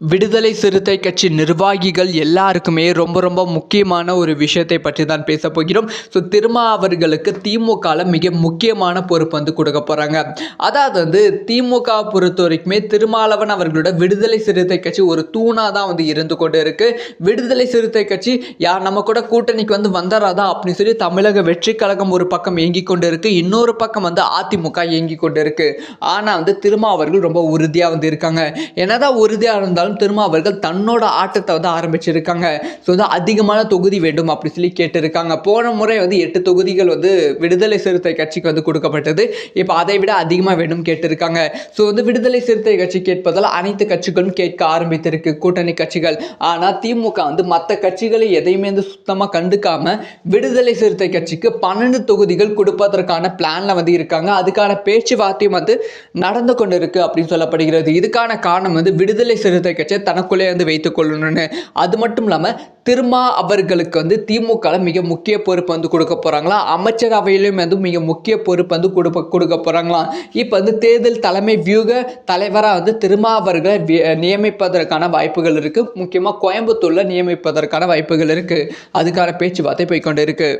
விடுதலை சிறுத்தை கட்சி நிர்வாகிகள் எல்லாருக்குமே ரொம்ப ரொம்ப முக்கியமான ஒரு விஷயத்தை பற்றி தான் பேச போகிறோம். ஸோ திருமா அவர்களுக்கு திமுகவில் மிக முக்கியமான பொறுப்பு வந்து கொடுக்க போகிறாங்க அதாவது வந்து திமுக பொறுத்த வரைக்குமே திருமாவளவன் அவர்களோட விடுதலை சிறுத்தை கட்சி ஒரு தூணாக தான் வந்து இருந்து கொண்டு இருக்கு. விடுதலை சிறுத்தை கட்சி யார் நம்ம கூட கூட்டணிக்கு வந்து வந்துடாதா அப்படின்னு சொல்லி தமிழக வெற்றி கழகம் ஒரு பக்கம் இயங்கி கொண்டு இருக்கு. இன்னொரு பக்கம் வந்து அதிமுக இயங்கி கொண்டு இருக்கு. ஆனால் வந்து திருமா அவர்கள் ரொம்ப உறுதியாக வந்து இருக்காங்க. என்னதான் உறுதியாக இருந்தாலும் திருமா அவர்கள் தன்னோட ஆட்டத்தை வந்து ஆரம்பிச்சிருக்காங்க. ஸோ வந்து அதிகமான தொகுதி வேண்டும் அப்படி சொல்லி கேட்டிருக்காங்க. போன முறை வந்து எட்டு தொகுதிகள் வந்து விடுதலை சிறுத்தை கட்சிக்கு வந்து கொடுக்கப்பட்டது. இப்போ அதை விட அதிகமாக வேண்டும் கேட்டிருக்காங்க. ஸோ வந்து விடுதலை சிறுத்தை கட்சி கேட்பதால் அனைத்து கட்சிகளும் கேட்க ஆரம்பித்திருக்கு கூட்டணி கட்சிகள். ஆனால் திமுக வந்து மற்ற கட்சிகளை எதையுமே வந்து சுத்தமாக கண்டுக்காம விடுதலை சிறுத்தை கட்சிக்கு பன்னெண்டு தொகுதிகள் கொடுப்பதற்கான பிளான்ல வந்து இருக்காங்க. அதுக்கான பேச்சுவார்த்தையும் வந்து நடந்து கொண்டு இருக்குது அப்படின்னு சொல்லப்படுகிறது. இதுக்கான காரணம் வந்து விடுதலை சிறுத்தை கட்சியை தனக்குள்ளே வந்து வைத்துக் கொள்ளணும்னு. அது மட்டும் இல்லாமல் திருமா அவர்களுக்கு வந்து திமுக மிக முக்கிய பொறுப்பு வந்து கொடுக்க போறாங்களா? அமைச்சரவையிலும் வந்து மிக முக்கிய பொறுப்பு வந்து கொடுப்ப கொடுக்க போகிறாங்களாம் இப்போ வந்து தேர்தல் தலைமை வியூக தலைவராக வந்து திருமா அவர்களை நியமிப்பதற்கான வாய்ப்புகள் இருக்கு. முக்கியமாக கோயம்புத்தூர்ல நியமிப்பதற்கான வாய்ப்புகள் இருக்கு. அதுக்கான பேச்சுவார்த்தை போய்க்கொண்டு இருக்கு